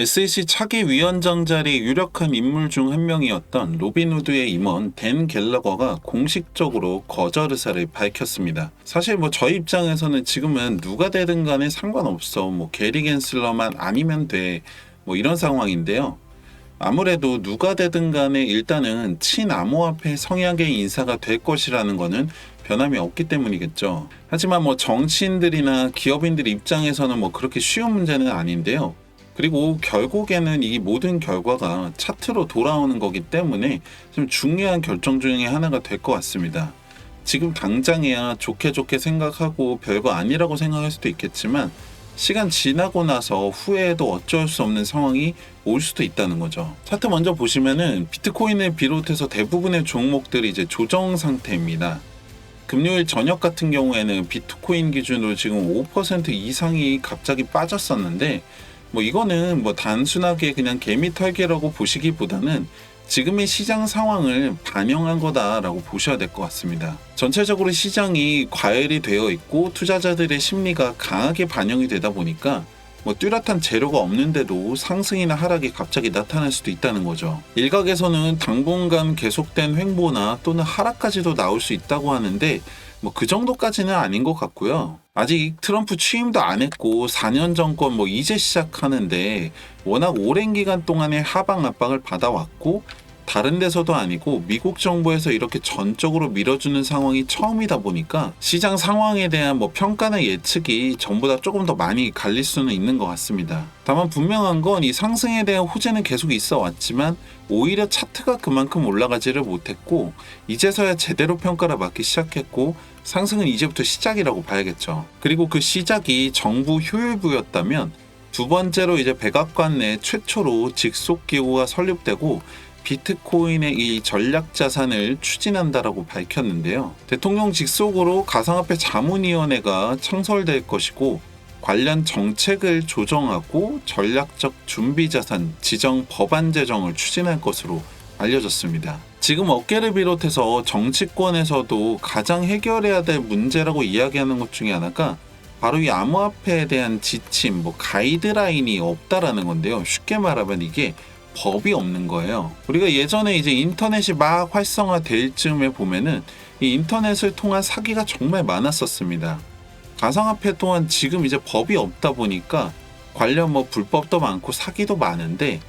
SEC 차기 위원장 자리 유력한 인물 중 한 명이었던 로빈후드의 임원 댄 갤러거가 공식적으로 거절 의사를 밝혔습니다. 사실 뭐 저희 입장에서는 지금은 누가 되든 간에 상관없어. 뭐 게리 겐슬러만 아니면 돼. 뭐 이런 상황인데요. 아무래도 누가 되든 간에 일단은 친암호화폐 성향의 인사가 될 것이라는 거는 변함이 없기 때문이겠죠. 하지만 뭐 정치인들이나 기업인들 입장에서는 뭐 그렇게 쉬운 문제는 아닌데요. 그리고 결국에는 이 모든 결과가 차트로 돌아오는 거기 때문에 좀 중요한 결정 중에 하나가 될 것 같습니다. 지금 당장이야 좋게 좋게 생각하고 별거 아니라고 생각할 수도 있겠지만 시간 지나고 나서 후회해도 어쩔 수 없는 상황이 올 수도 있다는 거죠. 차트 먼저 보시면은 비트코인을 비롯해서 대부분의 종목들이 이제 조정 상태입니다. 금요일 저녁 같은 경우에는 비트코인 기준으로 지금 5% 이상이 갑자기 빠졌었는데 뭐 이거는 뭐 단순하게 그냥 개미 털개라고 보시기보다는 지금의 시장 상황을 반영한 거다라고 보셔야 될 것 같습니다. 전체적으로 시장이 과열이 되어 있고 투자자들의 심리가 강하게 반영이 되다 보니까 뭐 뚜렷한 재료가 없는데도 상승이나 하락이 갑자기 나타날 수도 있다는 거죠. 일각에서는 당분간 계속된 횡보나 또는 하락까지도 나올 수 있다고 하는데 뭐 그 정도까지는 아닌 것 같고요. 아직 트럼프 취임도 안 했고 4년 정권 뭐 이제 시작하는데 워낙 오랜 기간 동안의 하방 압박을 받아왔고 다른 데서도 아니고 미국 정부에서 이렇게 전적으로 밀어주는 상황이 처음이다 보니까 시장 상황에 대한 뭐 평가나 예측이 전보다 조금 더 많이 갈릴 수는 있는 것 같습니다. 다만 분명한 건 이 상승에 대한 호재는 계속 있어 왔지만 오히려 차트가 그만큼 올라가지를 못했고 이제서야 제대로 평가를 받기 시작했고 상승은 이제부터 시작이라고 봐야겠죠. 그리고 그 시작이 정부 효율부였다면 두 번째로 이제 백악관 내 최초로 직속 기구가 설립되고 비트코인의 이 전략 자산을 추진한다라고 밝혔는데요. 대통령 직속으로 가상화폐 자문위원회가 창설될 것이고 관련 정책을 조정하고 전략적 준비 자산 지정 법안 제정을 추진할 것으로 알려졌습니다. 지금 어깨를 비롯해서 정치권에서도 가장 해결해야 될 문제라고 이야기하는 것 중에 하나가 바로 이 암호화폐에 대한 지침, 뭐 가이드라인이 없다라는 건데요. 쉽게 말하면 이게 법이 없는 거예요. 우리가 예전에 이제 인터넷이 막 활성화될 쯤에 보면은 이 인터넷을 통한 사기가 정말 많았었습니다. 가상화폐 또한 지금 이제 법이 없다 보니까 관련 뭐 불법도 많고 사기도 많은데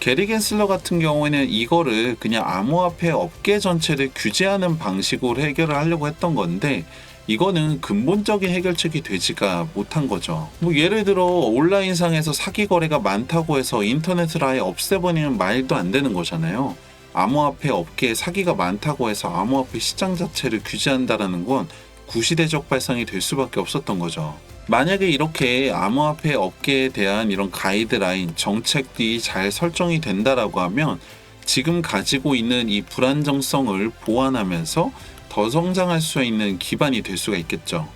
게리 겐슬러 같은 경우에는 이거를 그냥 암호화폐 업계 전체를 규제하는 방식으로 해결을 하려고 했던 건데 이거는 근본적인 해결책이 되지가 못한 거죠. 뭐 예를 들어 온라인상에서 사기 거래가 많다고 해서 인터넷을 아예 없애버리는 말도 안 되는 거잖아요. 암호화폐 업계에 사기가 많다고 해서 암호화폐 시장 자체를 규제한다라는 건 구시대적 발상이 될 수밖에 없었던 거죠. 만약에 이렇게 암호화폐 업계에 대한 이런 가이드라인, 정책들이 잘 설정이 된다라고 하면 지금 가지고 있는 이 불안정성을 보완하면서 더 성장할 수 있는 기반이 될 수가 있겠죠.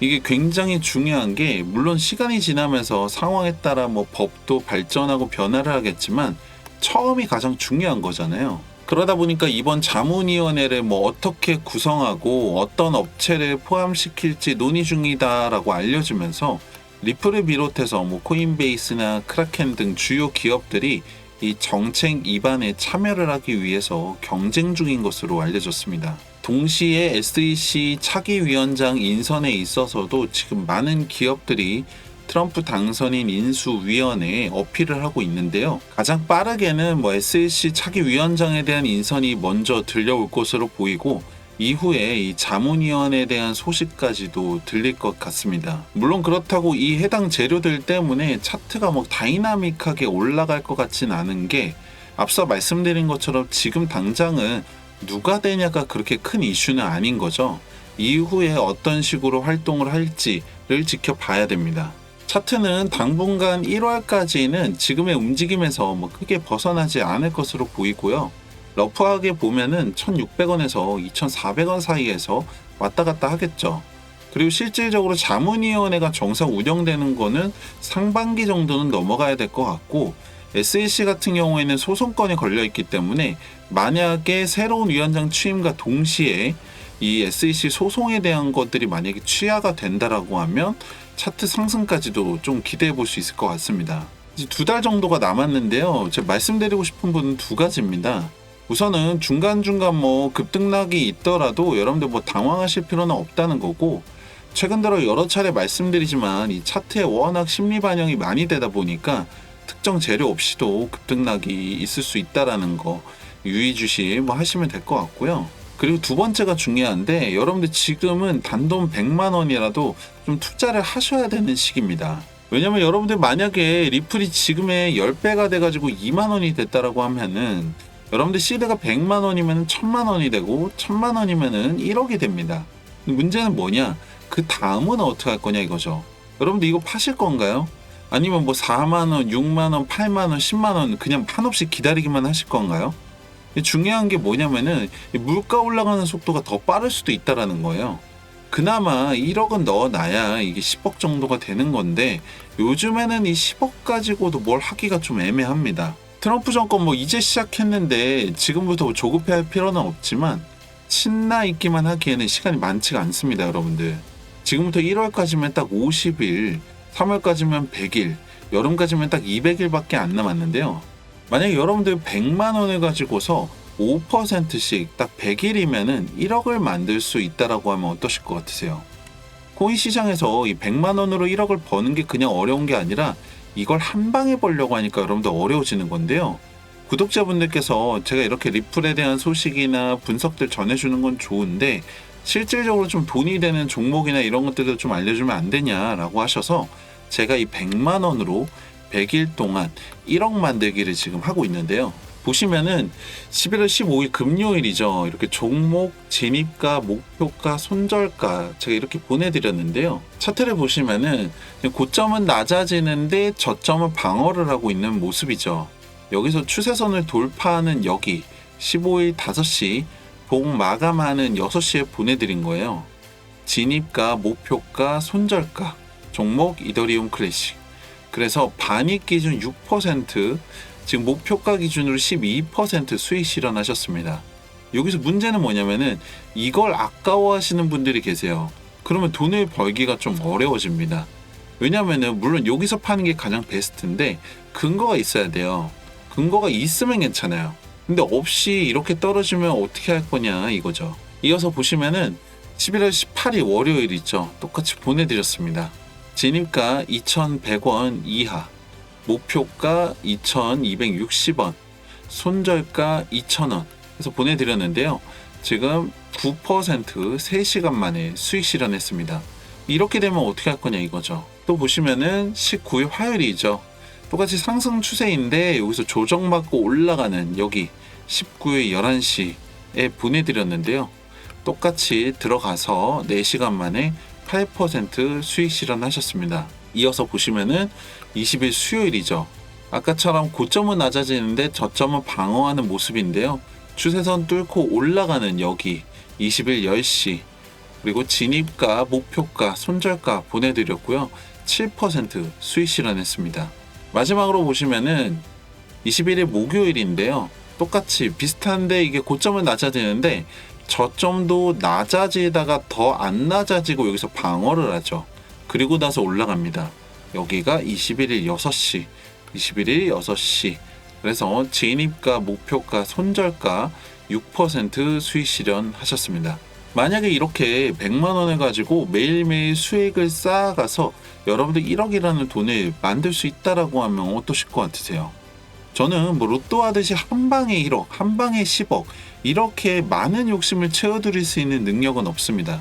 이게 굉장히 중요한 게 물론 시간이 지나면서 상황에 따라 뭐 법도 발전하고 변화를 하겠지만 처음이 가장 중요한 거잖아요. 그러다 보니까 이번 자문위원회를 뭐 어떻게 구성하고 어떤 업체를 포함시킬지 논의 중이다라고 알려지면서 리플을 비롯해서 뭐 코인베이스나 크라켄 등 주요 기업들이 이 정책 입안에 참여를 하기 위해서 경쟁 중인 것으로 알려졌습니다. 동시에 SEC 차기 위원장 인선에 있어서도 지금 많은 기업들이 트럼프 당선인 인수위원회에 어필을 하고 있는데요. 가장 빠르게는 뭐 SEC 차기 위원장에 대한 인선이 먼저 들려올 것으로 보이고 이후에 이 자문위원회에 대한 소식까지도 들릴 것 같습니다. 물론 그렇다고 이 해당 재료들 때문에 차트가 뭐 다이나믹하게 올라갈 것 같진 않은 게 앞서 말씀드린 것처럼 지금 당장은 누가 되냐가 그렇게 큰 이슈는 아닌 거죠. 이후에 어떤 식으로 활동을 할지를 지켜봐야 됩니다. 차트는 당분간 1월까지는 지금의 움직임에서 뭐 크게 벗어나지 않을 것으로 보이고요. 러프하게 보면은 1,600원에서 2,400원 사이에서 왔다 갔다 하겠죠. 그리고 실질적으로 자문위원회가 정상 운영되는 거는 상반기 정도는 넘어가야 될 것 같고 SEC 같은 경우에는 소송권이 걸려 있기 때문에 만약에 새로운 위원장 취임과 동시에 이 SEC 소송에 대한 것들이 만약에 취하가 된다라고 하면 차트 상승까지도 좀 기대해 볼 수 있을 것 같습니다. 이제 두 달 정도가 남았는데요. 제가 말씀드리고 싶은 분은 두 가지입니다. 우선은 중간중간 뭐 급등락이 있더라도 여러분들 뭐 당황하실 필요는 없다는 거고 최근 들어 여러 차례 말씀드리지만 이 차트에 워낙 심리 반영이 많이 되다 보니까 특정 재료 없이도 급등락이 있을 수 있다라는 거 유의주시 뭐 하시면 될 것 같고요. 그리고 두 번째가 중요한데 여러분들 지금은 단돈 100만 원이라도 좀 투자를 하셔야 되는 시기입니다. 왜냐면 여러분들 만약에 리플이 지금의 10배가 돼가지고 2만 원이 됐다라고 하면은 여러분들 시드가 100만 원이면 1000만 원이 되고 1000만 원이면은 1억이 됩니다. 문제는 뭐냐? 그 다음은 어떻게 할 거냐 이거죠. 여러분들 이거 파실 건가요? 아니면 뭐 4만 원, 6만 원, 8만 원, 10만 원 그냥 한없이 기다리기만 하실 건가요? 중요한 게 뭐냐면은 이 물가 올라가는 속도가 더 빠를 수도 있다라는 거예요. 그나마 1억은 넣어놔야 이게 10억 정도가 되는 건데 요즘에는 이 10억 가지고도 뭘 하기가 좀 애매합니다. 트럼프 정권 뭐 이제 시작했는데 지금부터 뭐 조급해 할 필요는 없지만 신나 있기만 하기에는 시간이 많지가 않습니다, 여러분들. 지금부터 1월까지면 딱 50일, 3월까지면 100일, 여름까지면 딱 200일밖에 안 남았는데요. 만약에 여러분들 100만 원을 가지고서 5%씩 딱 100일이면은 1억을 만들 수 있다라고 하면 어떠실 것 같으세요? 코인 시장에서 이 100만 원으로 1억을 버는 게 그냥 어려운 게 아니라 이걸 한 방에 벌려고 하니까 여러분들 어려워지는 건데요. 구독자분들께서 제가 이렇게 리플에 대한 소식이나 분석들 전해주는 건 좋은데 실질적으로 좀 돈이 되는 종목이나 이런 것들도 좀 알려주면 안 되냐라고 하셔서 제가 이 100만 원으로 100일 동안 1억 만들기를 지금 하고 있는데요. 보시면은 11월 15일 금요일이죠. 이렇게 종목, 진입가, 목표가, 손절가 제가 이렇게 보내드렸는데요. 차트를 보시면은 고점은 낮아지는데 저점은 방어를 하고 있는 모습이죠. 여기서 추세선을 돌파하는 여기 15일 5시 복 마감하는 6시에 보내드린 거예요. 진입가, 목표가, 손절가, 종목 이더리움 클래식. 그래서 반익 기준 6%, 지금 목표가 기준으로 12% 수익 실현하셨습니다. 여기서 문제는 뭐냐면은 이걸 아까워하시는 분들이 계세요. 그러면 돈을 벌기가 좀 어려워집니다. 왜냐면은 물론 여기서 파는 게 가장 베스트인데 근거가 있어야 돼요. 근거가 있으면 괜찮아요. 근데 없이 이렇게 떨어지면 어떻게 할 거냐 이거죠. 이어서 보시면은 11월 18일 월요일 있죠. 똑같이 보내드렸습니다. 진입가 2,100원 이하, 목표가 2,260원, 손절가 2,000원 해서 보내드렸는데요. 지금 9% 3시간 만에 수익 실현했습니다. 이렇게 되면 어떻게 할 거냐 이거죠. 또 보시면은 19일 화요일이죠. 똑같이 상승 추세인데 여기서 조정받고 올라가는 여기 19일 11시에 보내드렸는데요. 똑같이 들어가서 4시간 만에 8% 수익 실현하셨습니다. 이어서 보시면은 20일 수요일이죠. 아까처럼 고점은 낮아지는데 저점은 방어하는 모습인데요. 추세선 뚫고 올라가는 여기 20일 10시 그리고 진입가, 목표가, 손절가 보내드렸고요. 7% 수익 실현했습니다. 마지막으로 보시면은 21일 목요일인데요. 똑같이 비슷한데 이게 고점은 낮아지는데 저점도 낮아지다가 더 안 낮아지고 여기서 방어를 하죠. 그리고 나서 올라갑니다. 여기가 21일 6시, 21일 6시. 그래서 진입가, 목표가, 손절가 6% 수익 실현 하셨습니다. 만약에 이렇게 100만 원을 가지고 매일매일 수익을 쌓아가서 여러분들 1억이라는 돈을 만들 수 있다라고 하면 어떠실 것 같으세요? 저는 뭐 로또 하듯이 한 방에 1억, 한 방에 10억 이렇게 많은 욕심을 채워드릴 수 있는 능력은 없습니다.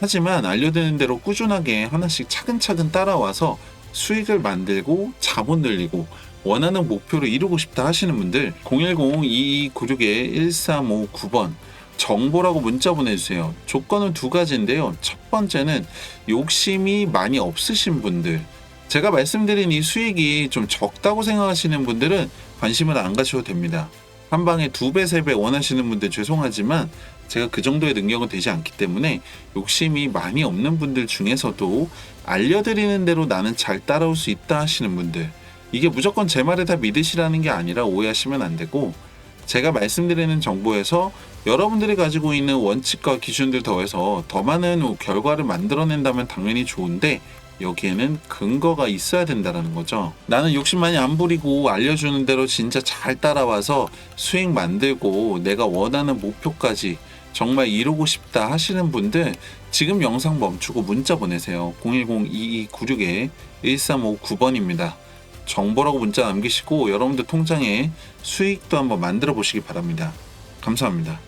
하지만 알려드린 대로 꾸준하게 하나씩 차근차근 따라와서 수익을 만들고 자본 늘리고 원하는 목표를 이루고 싶다 하시는 분들 010-2296-1359번 정보라고 문자 보내주세요. 조건은 두 가지인데요. 첫 번째는 욕심이 많이 없으신 분들 제가 말씀드린 이 수익이 좀 적다고 생각하시는 분들은 관심을 안 가셔도 됩니다. 한 방에 두 배, 세 배 원하시는 분들 죄송하지만 제가 그 정도의 능력은 되지 않기 때문에 욕심이 많이 없는 분들 중에서도 알려드리는 대로 나는 잘 따라올 수 있다 하시는 분들 이게 무조건 제 말을 다 믿으시라는 게 아니라 오해하시면 안 되고 제가 말씀드리는 정보에서 여러분들이 가지고 있는 원칙과 기준들 더해서 더 많은 결과를 만들어낸다면 당연히 좋은데 여기에는 근거가 있어야 된다라는 거죠. 나는 욕심 많이 안 부리고 알려주는 대로 진짜 잘 따라와서 수익 만들고 내가 원하는 목표까지 정말 이루고 싶다 하시는 분들 지금 영상 멈추고 문자 보내세요. 010-2296-1359번입니다. 정보라고 문자 남기시고 여러분들 통장에 수익도 한번 만들어 보시기 바랍니다. 감사합니다.